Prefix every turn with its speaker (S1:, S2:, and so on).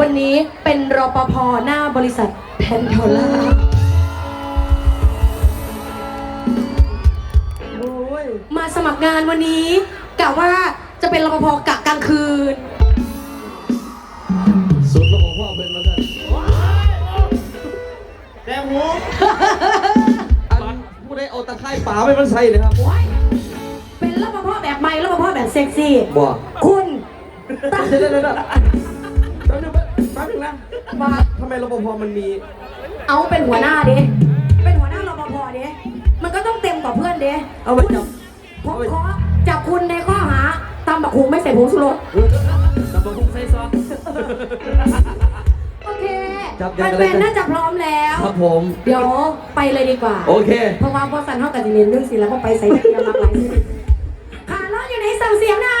S1: วันนี้เป็นรปภหน้าบริษัทแพนโทล่า
S2: โอ้ย
S1: มาสมัครงานวันนี้กะว่าจะเป็นรปภกะกลางคืน
S2: สุดแล้วของพ่อเป็นมาสั่น
S3: แต่หู
S2: อันผู้ใดเอาตะไคร่ป่าไปมันใส่เลยครับ
S1: โอ๊ยเป็นรปภแบบใหม่รปภแบบเซ็กซี่
S2: บ่
S1: คุณตั้ง
S2: ป๊บนึงนะ
S1: ว่า
S2: ทำไมรปภมันมี
S1: เอาเป็นหัวหน้าดิ เป็นหัวหน้ารปภดิมันก็ต้องเต็มกว่าเพื่อนดิ
S2: เอาไปจับ
S1: ผมขอจับคุณในข้อหาตำบักหุงไม่ใส่ผงชูรส
S3: ดับเบิลพุกไซซอส
S1: โอเค
S2: จับยังไง
S1: แฟนๆน่าจะพร้อมแล้ว
S2: ครับผม
S1: เดี๋ยวไปเลยดีกว่า
S2: โอเค
S1: เพราะว่าพอสันเท่ากับจะเรียนเรื่องศิลปะไปใส่ตะเกียบหลากหลายชนิดค่ะแล้วอยู่ในสั่งเสียงนะ